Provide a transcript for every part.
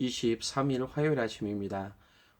12월 23일 화요일 아침입니다.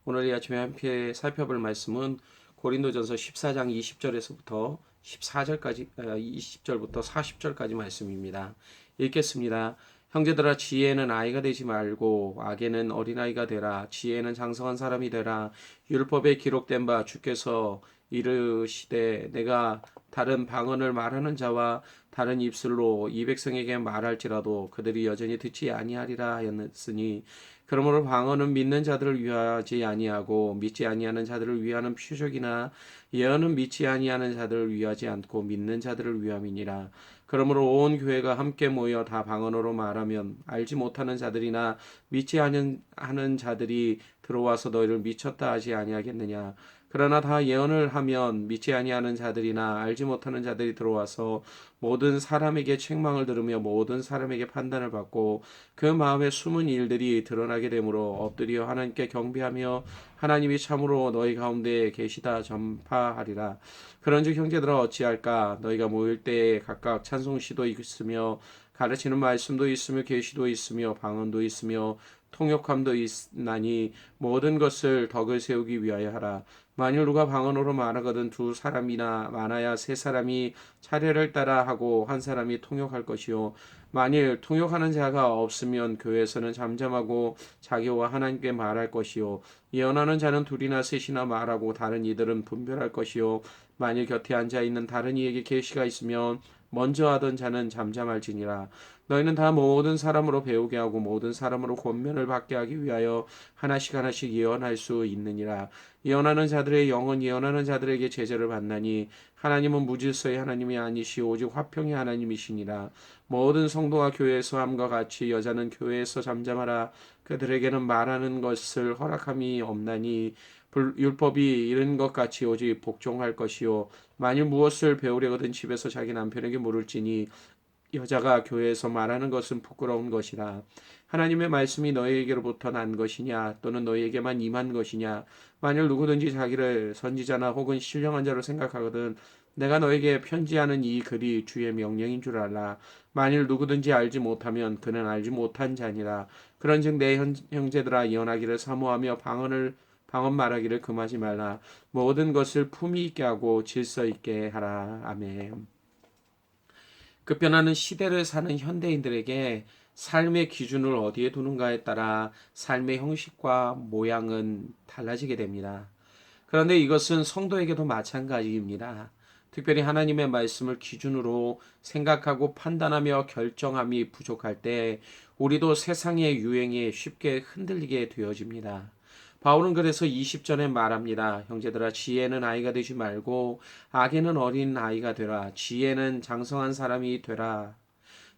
오늘 이 아침에 함께 살펴볼 말씀은 고린도전서 14장 20절에서부터 14절까지 20절부터 40절까지 말씀입니다. 읽겠습니다. 형제들아 지혜는 아이가 되지 말고 악에는 어린아이가 되라 지혜는 장성한 사람이 되라 율법에 기록된 바 주께서 이르시되 내가 다른 방언을 말하는 자와 다른 입술로 이 백성에게 말할지라도 그들이 여전히 듣지 아니하리라 하였으니 그러므로 방언은 믿는 자들을 위하지 아니하고 믿지 아니하는 자들을 위하는 표적이나 예언은 믿지 아니하는 자들을 위하지 않고 믿는 자들을 위함이니라. 그러므로 온 교회가 함께 모여 다 방언으로 말하면 알지 못하는 자들이나 믿지 아니하는 자들이 들어와서 너희를 미쳤다 하지 아니하겠느냐 그러나 다 예언을 하면 믿지 아니하는 자들이나 알지 못하는 자들이 들어와서 모든 사람에게 책망을 들으며 모든 사람에게 판단을 받고 그 마음에 숨은 일들이 드러나게 되므로 엎드려 하나님께 경배하며 하나님이 참으로 너희 가운데 계시다 전파하리라. 그런즉 형제들아 어찌할까 너희가 모일 때에 각각 찬송시도 있으며 가르치는 말씀도 있으며 계시도 있으며 방언도 있으며 통역함도 있나니 모든 것을 덕을 세우기 위하여 하라. 만일 누가 방언으로 말하거든 두 사람이나 많아야 세 사람이 차례를 따라 하고 한 사람이 통역할 것이요. 만일 통역하는 자가 없으면 교회에서는 잠잠하고 자기와 하나님께 말할 것이요. 예언하는 자는 둘이나 셋이나 말하고 다른 이들은 분별할 것이요. 만일 곁에 앉아 있는 다른 이에게 계시가 있으면 먼저 하던 자는 잠잠할지니라. 너희는 다 모든 사람으로 배우게 하고 모든 사람으로 권면을 받게 하기 위하여 하나씩 하나씩 예언할 수 있느니라. 예언하는 자들의 영은 예언하는 자들에게 제재를 받나니 하나님은 무질서의 하나님이 아니시 오직 화평의 하나님이시니라. 모든 성도가 교회에서 함과 같이 여자는 교회에서 잠잠하라. 그들에게는 말하는 것을 허락함이 없나니 율법이 이런 것 같이 오직 복종할 것이요. 만일 무엇을 배우려거든 집에서 자기 남편에게 물을지니 여자가 교회에서 말하는 것은 부끄러운 것이라. 하나님의 말씀이 너희에게로부터 난 것이냐 또는 너희에게만 임한 것이냐. 만일 누구든지 자기를 선지자나 혹은 신령한 자로 생각하거든 내가 너에게 편지하는 이 글이 주의 명령인 줄 알라. 만일 누구든지 알지 못하면 그는 알지 못한 자니라. 그런즉 내 형제들아 예언하기를 사모하며 방언을 방언 말하기를 금하지 말라 모든 것을 품위 있게 하고 질서 있게 하라 아멘. 급변하는 시대를 사는 현대인들에게 삶의 기준을 어디에 두는가에 따라 삶의 형식과 모양은 달라지게 됩니다. 그런데 이것은 성도에게도 마찬가지입니다. 특별히 하나님의 말씀을 기준으로 생각하고 판단하며 결정함이 부족할 때 우리도 세상의 유행에 쉽게 흔들리게 되어집니다. 바울은 그래서 20절에 말합니다. 형제들아 지혜는 아이가 되지 말고 악에는 어린 아이가 되라. 지혜는 장성한 사람이 되라.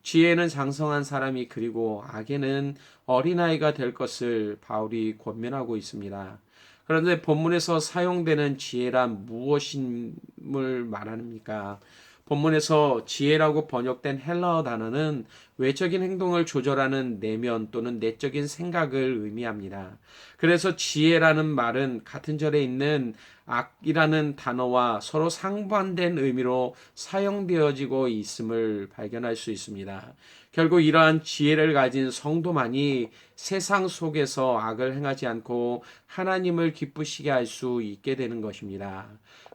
지혜는 장성한 사람이 그리고 악에는 어린아이가 될 것을 바울이 권면하고 있습니다. 그런데 본문에서 사용되는 지혜란 무엇임을 말합니까? 본문에서 지혜라고 번역된 헬라어 단어는 외적인 행동을 조절하는 내면 또는 내적인 생각을 의미합니다. 그래서 지혜라는 말은 같은 절에 있는 악이라는 단어와 서로 상반된 의미로 사용되어지고 있음을 발견할 수 있습니다. 결국 이러한 지혜를 가진 성도만이 세상 속에서 악을 행하지 않고 하나님을 기쁘시게 할 수 있게 되는 것입니다.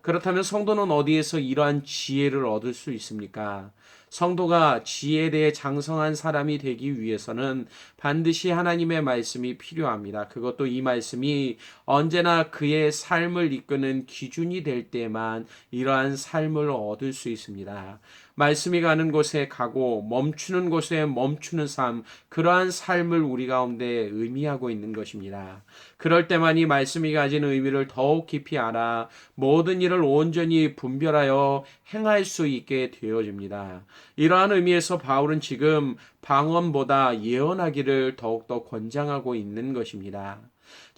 그렇다면 성도는 어디에서 이러한 지혜를 얻을 수 있습니까? 성도가 지혜에 대해 장성한 사람이 되기 위해서는 반드시 하나님의 말씀이 필요합니다. 그것도 이 말씀이 언제나 그의 삶을 이끄는 기준이 될 때만 이러한 삶을 얻을 수 있습니다. 말씀이 가는 곳에 가고 멈추는 곳에 멈추는 삶, 그러한 삶을 우리 가운데 의미하고 있는 것입니다. 그럴 때만 이 말씀이 가진 의미를 더욱 깊이 알아 모든 일을 온전히 분별하여 행할 수 있게 되어집니다. 이러한 의미에서 바울은 지금 방언보다 예언하기를 더욱더 권장하고 있는 것입니다.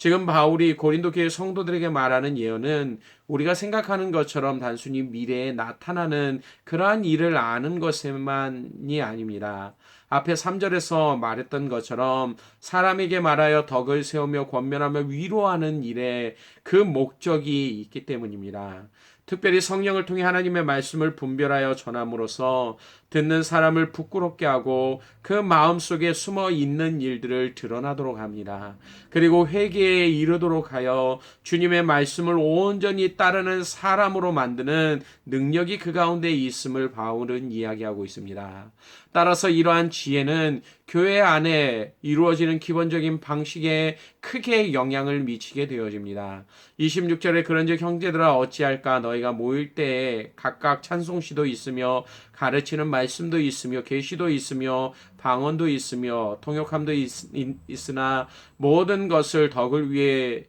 지금 바울이 고린도 교회 성도들에게 말하는 예언은 우리가 생각하는 것처럼 단순히 미래에 나타나는 그러한 일을 아는 것만이 아닙니다. 앞에 3절에서 말했던 것처럼 사람에게 말하여 덕을 세우며 권면하며 위로하는 일에 그 목적이 있기 때문입니다. 특별히 성령을 통해 하나님의 말씀을 분별하여 전함으로써 듣는 사람을 부끄럽게 하고 그 마음속에 숨어 있는 일들을 드러나도록 합니다. 그리고 회개에 이르도록 하여 주님의 말씀을 온전히 따르는 사람으로 만드는 능력이 그 가운데 있음을 바울은 이야기하고 있습니다. 따라서 이러한 지혜는 교회 안에 이루어지는 기본적인 방식에 크게 영향을 미치게 되어집니다. 26절에 그런즉 형제들아 어찌할까 너희가 모일 때에 각각 찬송시도 있으며 가르치는 말씀도 있으며 계시도 있으며 방언도 있으며 통역함도 있, 있으나 모든 것을 덕을 위해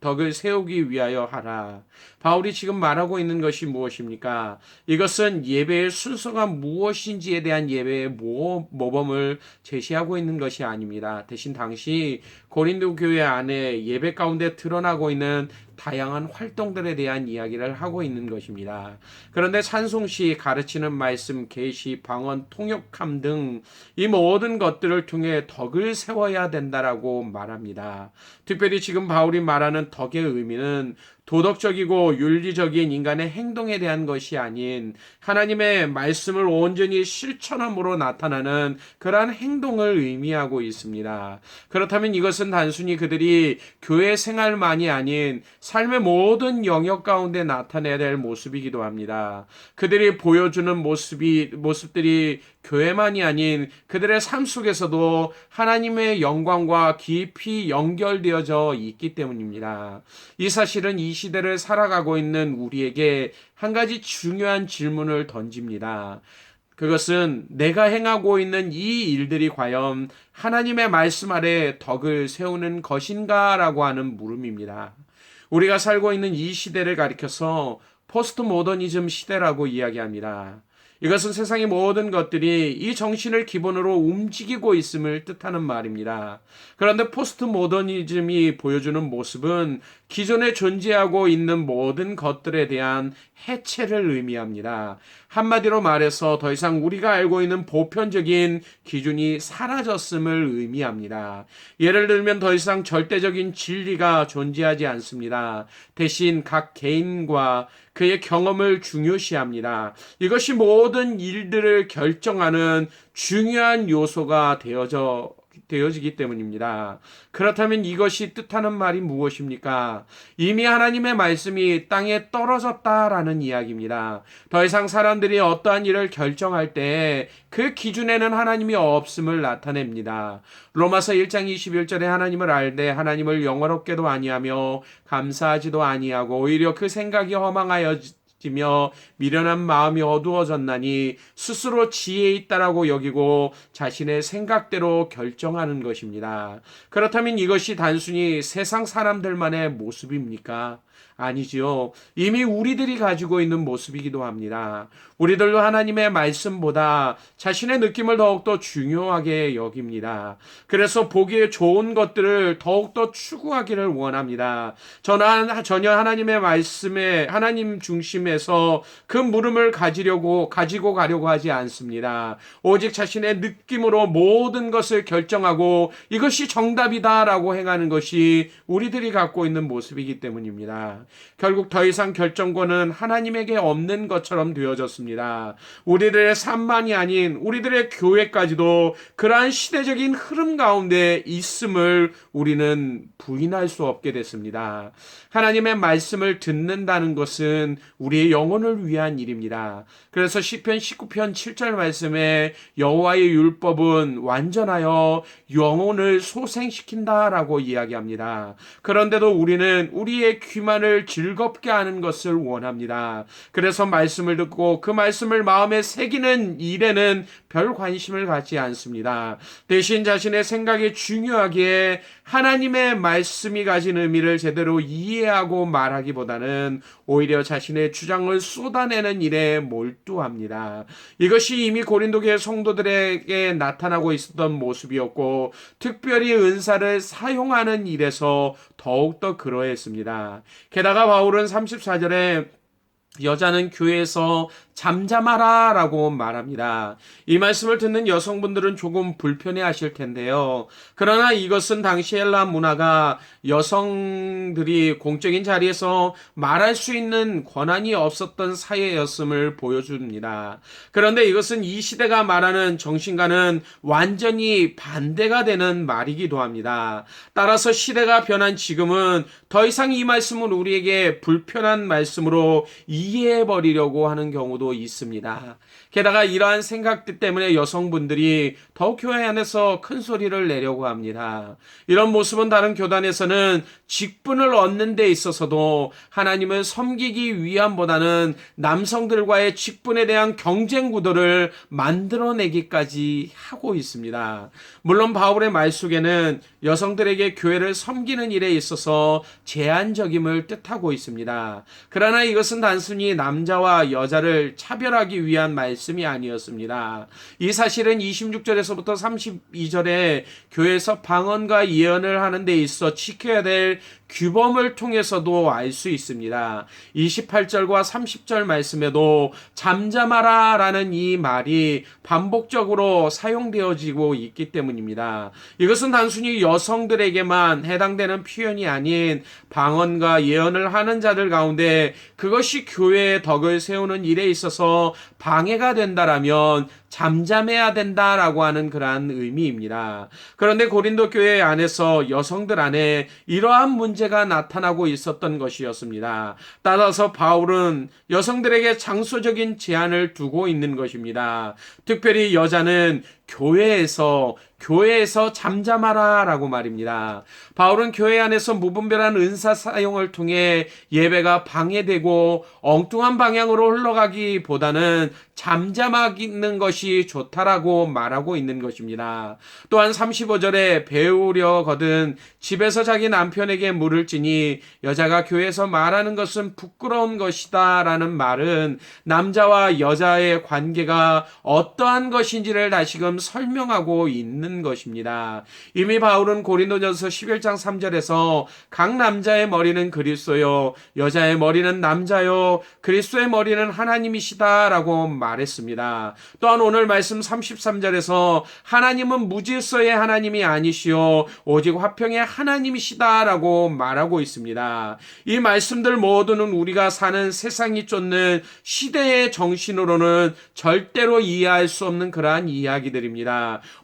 덕을 세우기 위하여 하라. 바울이 지금 말하고 있는 것이 무엇입니까? 이것은 예배의 순서가 무엇인지에 대한 예배의 모, 모범을 제시하고 있는 것이 아닙니다. 대신 당시 고린도 교회 안에 예배 가운데 드러나고 있는 다양한 활동들에 대한 이야기를 하고 있는 것입니다. 그런데 찬송시, 가르치는 말씀, 계시, 방언, 통역함 등 이 모든 것들을 통해 덕을 세워야 된다라고 말합니다. 특별히 지금 바울이 말하는 덕의 의미는 도덕적이고 윤리적인 인간의 행동에 대한 것이 아닌 하나님의 말씀을 온전히 실천함으로 나타나는 그러한 행동을 의미하고 있습니다. 그렇다면 이것은 단순히 그들이 교회 생활만이 아닌 삶의 모든 영역 가운데 나타내야 될 모습이기도 합니다. 그들이 보여주는 모습이 모습들이 교회만이 아닌 그들의 삶 속에서도 하나님의 영광과 깊이 연결되어져 있기 때문입니다. 이 사실은 이 시대를 살아가고 있는 우리에게 한 가지 중요한 질문을 던집니다. 그것은 내가 행하고 있는 이 일들이 과연 하나님의 말씀 아래 덕을 세우는 것인가라고 하는 물음입니다. 우리가 살고 있는 이 시대를 가리켜서 포스트 모더니즘 시대라고 이야기합니다. 이것은 세상의 모든 것들이 이 정신을 기본으로 움직이고 있음을 뜻하는 말입니다. 그런데 포스트 모더니즘이 보여주는 모습은 기존에 존재하고 있는 모든 것들에 대한 해체를 의미합니다. 한마디로 말해서 더 이상 우리가 알고 있는 보편적인 기준이 사라졌음을 의미합니다. 예를 들면 더 이상 절대적인 진리가 존재하지 않습니다. 대신 각 개인과 그의 경험을 중요시합니다. 이것이 모든 일들을 결정하는 중요한 요소가 되어져 되어지기 때문입니다. 그렇다면 이것이 뜻하는 말이 무엇입니까? 이미 하나님의 말씀이 땅에 떨어졌다라는 이야기입니다. 더 이상 사람들이 어떠한 일을 결정할 때 그 기준에는 하나님이 없음을 나타냅니다. 로마서 1장 21절에 하나님을 알되 하나님을 영어롭게도 아니하며 감사하지도 아니하고 오히려 그 생각이 허망하여 며 미련한 마음이 어두워졌나니 스스로 지혜 있다라고 여기고 자신의 생각대로 결정하는 것입니다. 그렇다면 이것이 단순히 세상 사람들만의 모습입니까? 아니지요. 이미 우리들이 가지고 있는 모습이기도 합니다. 우리들도 하나님의 말씀보다 자신의 느낌을 더욱더 중요하게 여깁니다. 그래서 보기에 좋은 것들을 더욱더 추구하기를 원합니다. 저는 전혀 하나님의 말씀에 하나님 중심에서 그 물음을 가지려고 가지고 가려고 하지 않습니다. 오직 자신의 느낌으로 모든 것을 결정하고 이것이 정답이다라고 행하는 것이 우리들이 갖고 있는 모습이기 때문입니다. 결국 더 이상 결정권은 하나님에게 없는 것처럼 되어졌습니다. 우리들의 삶만이 아닌 우리들의 교회까지도 그러한 시대적인 흐름 가운데 있음을 우리는 부인할 수 없게 됐습니다. 하나님의 말씀을 듣는다는 것은 우리의 영혼을 위한 일입니다. 그래서 시편 19편 7절 말씀에 여호와의 율법은 완전하여 영혼을 소생시킨다라고 이야기합니다. 그런데도 우리는 우리의 귀만을 즐겁게 하는 것을 원합니다. 그래서 말씀을 듣고 그 말씀을 마음에 새기는 일에는 별 관심을 갖지 않습니다. 대신 자신의 생각이 중요하기에 하나님의 말씀이 가진 의미를 제대로 이해하고 말하기보다는 오히려 자신의 주장을 쏟아내는 일에 몰두합니다. 이것이 이미 고린도교의 성도들에게 나타나고 있었던 모습이었고 특별히 은사를 사용하는 일에서 더욱더 그러했습니다. 게다가 바울은 34절에 여자는 교회에서 잠잠하라 라고 말합니다. 이 말씀을 듣는 여성분들은 조금 불편해 하실 텐데요. 그러나 이것은 당시 헬라 문화가 여성들이 공적인 자리에서 말할 수 있는 권한이 없었던 사회였음을 보여줍니다. 그런데 이것은 이 시대가 말하는 정신과는 완전히 반대가 되는 말이기도 합니다. 따라서 시대가 변한 지금은 더 이상 이 말씀은 우리에게 불편한 말씀으로 이해해 버리려고 하는 경우도 있습니다. 게다가 이러한 생각들 때문에 여성분들이 더욱 교회 안에서 큰 소리를 내려고 합니다. 이런 모습은 다른 교단에서는 직분을 얻는 데 있어서도 하나님을 섬기기 위함보다는 남성들과의 직분에 대한 경쟁 구도를 만들어내기까지 하고 있습니다. 물론 바울의 말 속에는 여성들에게 교회를 섬기는 일에 있어서 제한적임을 뜻하고 있습니다. 그러나 이것은 단순히 남자와 여자를 차별하기 위한 말씀이 아니었습니다. 이 사실은 26절에서부터 32절에 교회에서 방언과 예언을 하는 데 있어 지켜야 될 규범을 통해서도 알 수 있습니다. 28절과 30절 말씀에도 잠잠하라 라는 이 말이 반복적으로 사용되어지고 있기 때문입니다. 이것은 단순히 여성들에게만 해당되는 표현이 아닌 방언과 예언을 하는 자들 가운데 그것이 교회의 덕을 세우는 일에 있어서 방해가 된다라면 잠잠해야 된다라고 하는 그러한 의미입니다. 그런데 고린도 교회 안에서 여성들 안에 이러한 문제가 나타나고 있었던 것이었습니다. 따라서 바울은 여성들에게 장소적인 제한을 두고 있는 것입니다. 특별히 여자는 교회에서 교회에서 잠잠하라라고 말입니다. 바울은 교회 안에서 무분별한 은사 사용을 통해 예배가 방해되고 엉뚱한 방향으로 흘러가기보다는 잠잠하는 것이 좋다라고 말하고 있는 것입니다. 또한 35절에 배우려거든 집에서 자기 남편에게 물을 지니 여자가 교회에서 말하는 것은 부끄러운 것이다라는 말은 남자와 여자의 관계가 어떠한 것인지를 다시금 설명하고 있는 것입니다. 이미 바울은 고린도전서 11장 3절에서 각 남자의 머리는 그리스도요 여자의 머리는 남자요 그리스도의 머리는 하나님이시다라고 말했습니다. 또한 오늘 말씀 33절에서 하나님은 무질서의 하나님이 아니시오 오직 화평의 하나님이시다라고 말하고 있습니다. 이 말씀들 모두는 우리가 사는 세상이 쫓는 시대의 정신으로는 절대로 이해할 수 없는 그러한 이야기들입니다.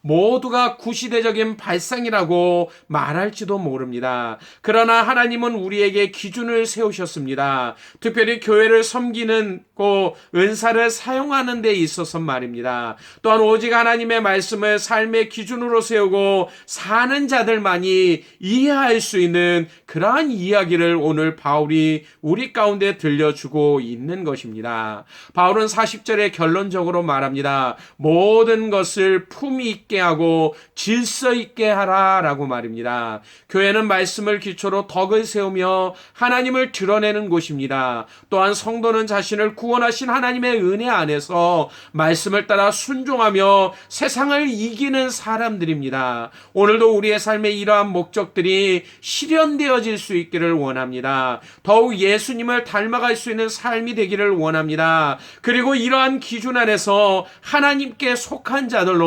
모두가 구시대적인 발상이라고 말할지도 모릅니다. 그러나 하나님은 우리에게 기준을 세우셨습니다. 특별히 교회를 섬기는 고 은사를 사용하는 데 있어서 말입니다. 또한 오직 하나님의 말씀을 삶의 기준으로 세우고 사는 자들만이 이해할 수 있는 그러한 이야기를 오늘 바울이 우리 가운데 들려주고 있는 것입니다. 바울은 40절에 결론적으로 말합니다. 모든 것을 품위 있게 하고 질서 있게 하라라고 말입니다. 교회는 말씀을 기초로 덕을 세우며 하나님을 드러내는 곳입니다. 또한 성도는 자신을 구원하신 하나님의 은혜 안에서 말씀을 따라 순종하며 세상을 이기는 사람들입니다. 오늘도 우리의 삶의 이러한 목적들이 실현되어질 수 있기를 원합니다. 더욱 예수님을 닮아갈 수 있는 삶이 되기를 원합니다. 그리고 이러한 기준 안에서 하나님께 속한 자들로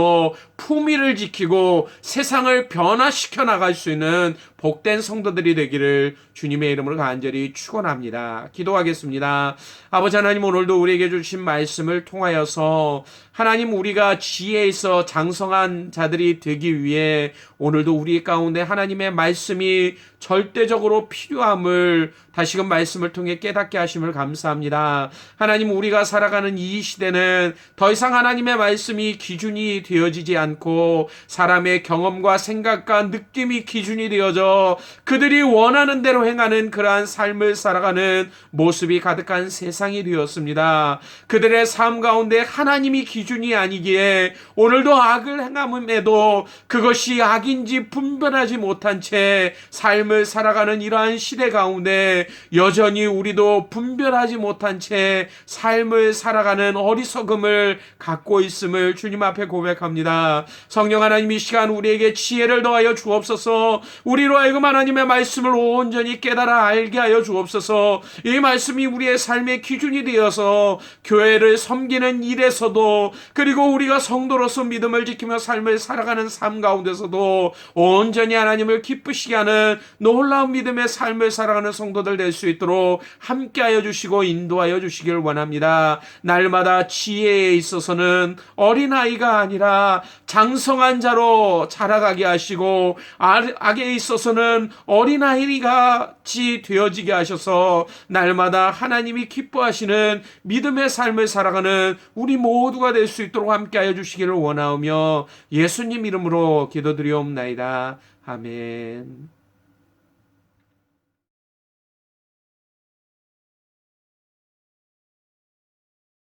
품위를 지키고 세상을 변화시켜 나갈 수 있는 복된 성도들이 되기를 주님의 이름으로 간절히 축원합니다. 기도하겠습니다. 아버지 하나님 오늘도 우리에게 주신 말씀을 통하여서 하나님 우리가 지혜에 있어 장성한 자들이 되기 위해 오늘도 우리 가운데 하나님의 말씀이 절대적으로 필요함을 다시금 말씀을 통해 깨닫게 하심을 감사합니다. 하나님 우리가 살아가는 이 시대는 더 이상 하나님의 말씀이 기준이 되어지지 않고 사람의 경험과 생각과 느낌이 기준이 되어져 그들이 원하는 대로 행하는 그러한 삶을 살아가는 모습이 가득한 세상이 되었습니다. 그들의 삶 가운데 하나님이 기준이 아니기에 오늘도 악을 행함에도 그것이 악인지 분별하지 못한 채 삶을 살아가는 이러한 시대 가운데 여전히 우리도 분별하지 못한 채 삶을 살아가는 어리석음을 갖고 있음을 주님 앞에 고백합니다. 성령 하나님 이 시간 우리에게 지혜를 더하여 주옵소서 우리로 하여금 하나님의 말씀을 온전히 깨달아 알게 하여 주옵소서. 이 말씀이 우리의 삶의 기준이 되어서 교회를 섬기는 일에서도 그리고 우리가 성도로서 믿음을 지키며 삶을 살아가는 삶 가운데서도 온전히 하나님을 기쁘시게 하는 놀라운 믿음의 삶을 살아가는 성도들 될 수 있도록 함께하여 주시고 인도하여 주시길 원합니다. 날마다 지혜에 있어서는 어린아이가 아니라 장성한 자로 자라가게 하시고 악- 악에 있어서 는 어린아이가 지 되어지게 하셔서 날마다 하나님이 기뻐하시는 믿음의 삶을 살아가는 우리 모두가 될 수 있도록 함께하여 주시기를 원하오며 예수님 이름으로 기도드리옵나이다. 아멘.